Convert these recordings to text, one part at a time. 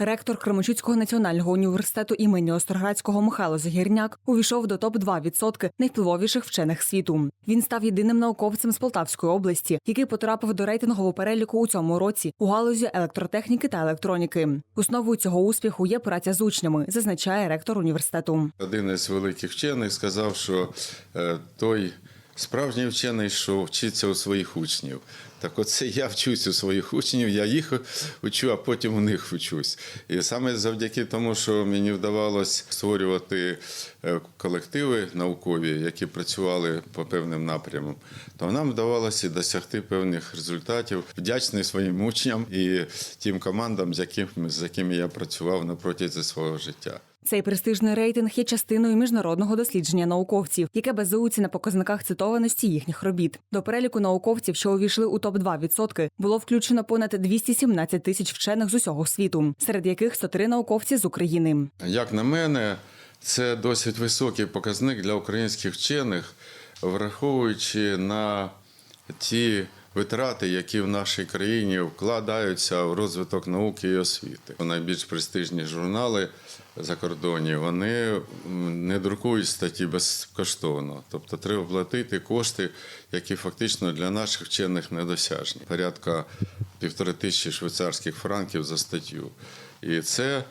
Ректор Кременчуцького національного університету імені Остроградського Михайло Загірняк увійшов до топ 2 відсотки найвпливовіших вчених світу. Він став єдиним науковцем з Полтавської області, який потрапив до рейтингового переліку у цьому році у галузі електротехніки та електроніки. Основою цього успіху є праця з учнями, зазначає ректор університету. Один із великих вчених сказав, що е, той справжній вчений, що вчиться у своїх учнів. Так оце я вчусь у своїх учнів, я їх учу, а потім у них вчусь. І саме завдяки тому, що мені вдавалося створювати е, колективи наукові, які працювали по певним напрямам, то нам вдавалося досягти певних результатів. Вдячний своїм учням і тим командам, з якими я працював на протязі свого життя. Цей престижний рейтинг є частиною міжнародного дослідження науковців, яке базується на показниках цитованості їхніх робіт. До переліку науковців, що увійшли у топ 2 відсотки, було включено понад 217 тисяч вчених з усього світу, серед яких 103 науковці з України. Як на мене, це досить високий показник для українських вчених, враховуючи на ті витрати, які в нашій країні вкладаються в розвиток науки і освіти. Найбільш престижні журнали закордонні вони не друкують статті безкоштовно. Тобто треба платити кошти, які фактично для наших вчених недосяжні. Порядка півтори тисячі швейцарських франків за статтю. І це,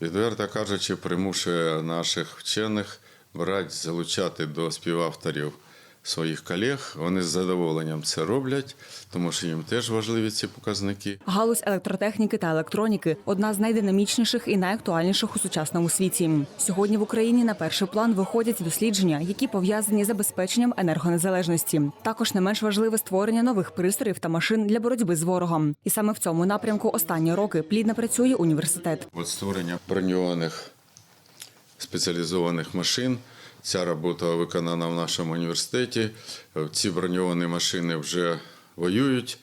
відверто кажучи, примушує наших вчених брати, залучати до співавторів своїх колег. Вони з задоволенням це роблять, тому що їм теж важливі ці показники. Галузь електротехніки та електроніки одна з найдинамічніших і найактуальніших у сучасному світі. Сьогодні в Україні на перший план виходять дослідження, які пов'язані з забезпеченням енергонезалежності. Також не менш важливе створення нових пристроїв та машин для боротьби з ворогом. І саме в цьому напрямку останні роки плідно працює університет. От створення броньованих спеціалізованих машин. Ця робота виконана в нашому університеті. Ці броньовані машини вже воюють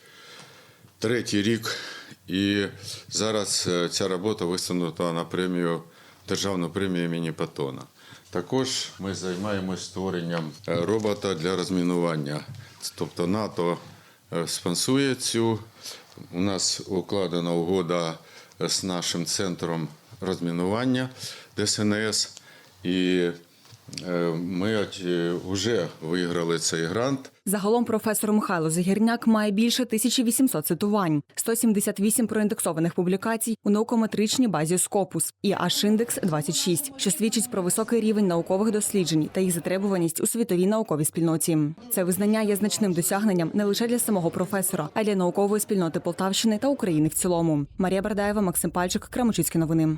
третій рік, і зараз е, ця робота висунута на премію державну премію імені Патона. Також ми займаємося створенням е, робота для розмінування. Тобто НАТО е, спонсує цю. У нас укладена угода з нашим центром розмінування ДСНС. І ми вже виграли цей грант. Загалом професор Михайло Загірняк має більше 1800 цитувань, 178 проіндексованих публікацій у наукометричній базі Scopus і аж індекс 26, що свідчить про високий рівень наукових досліджень та їх затребуваність у світовій науковій спільноті. Це визнання є значним досягненням не лише для самого професора, а й для наукової спільноти Полтавщини та України в цілому. Марія Бардаєва, Максим Пальчик, Крамочицькі новини.